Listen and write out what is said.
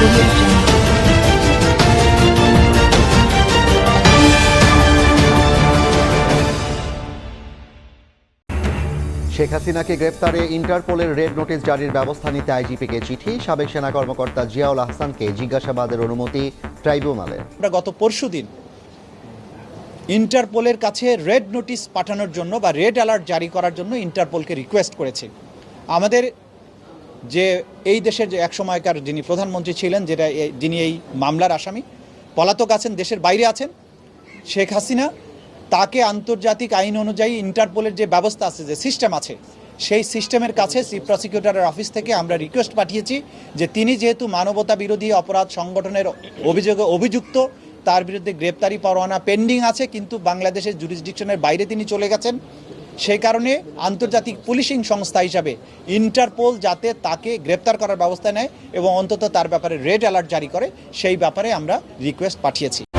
শেখ হাসিনাকে গ্রেপ্তারে ইন্টারপোলের red notice জারির ব্যবস্থা নিতে আইজিপিকে চিঠি, সাবেক সেনা কর্মকর্তা জিয়াউল আহসানকে জিজ্ঞাসাবাদের অনুমতি ট্রাইব্যুনালের আমরা গত পরশু দিন ইন্টারপোলের কাছে রেড নোটিশ পাঠানোর জন্য বা রেড অ্যালার্ট জারি করার জন্য ইন্টারপোলকে রিকোয়েস্ট করেছি। আমাদের যে এই দেশের যে এক সময়কার যিনি প্রধানমন্ত্রী ছিলেন, যেটা যিনি এই মামলার আসামি, পলাতক আছেন, দেশের বাইরে আছেন, শেখ হাসিনা, তাকে আন্তর্জাতিক আইন অনুযায়ী ইন্টারপোলের যে ব্যবস্থা আছে, যে সিস্টেম আছে, সেই সিস্টেমের কাছে চিফ প্রসিকিউটরের অফিস থেকে আমরা রিকোয়েস্ট পাঠিয়েছি যে তিনি যেহেতু মানবতা বিরোধী অপরাধ সংগঠনের অভিযোগে, অভিযুক্ত, তার বিরুদ্ধে গ্রেপ্তারি পরোয়ানা পেন্ডিং আছে, কিন্তু বাংলাদেশের জুরিসডিকশনের বাইরে তিনি চলে গেছেন। সেই কারণে আন্তর্জাতিক পুলিশিং সংস্থা হিসাবে ইন্টারপোল যাতে তাকে গ্রেপ্তার করার ব্যবস্থা নেয় এবং অন্তত তার ব্যাপারে রেড অ্যালার্ট জারি করে, সেই ব্যাপারে আমরা রিকোয়েস্ট পাঠিয়েছি।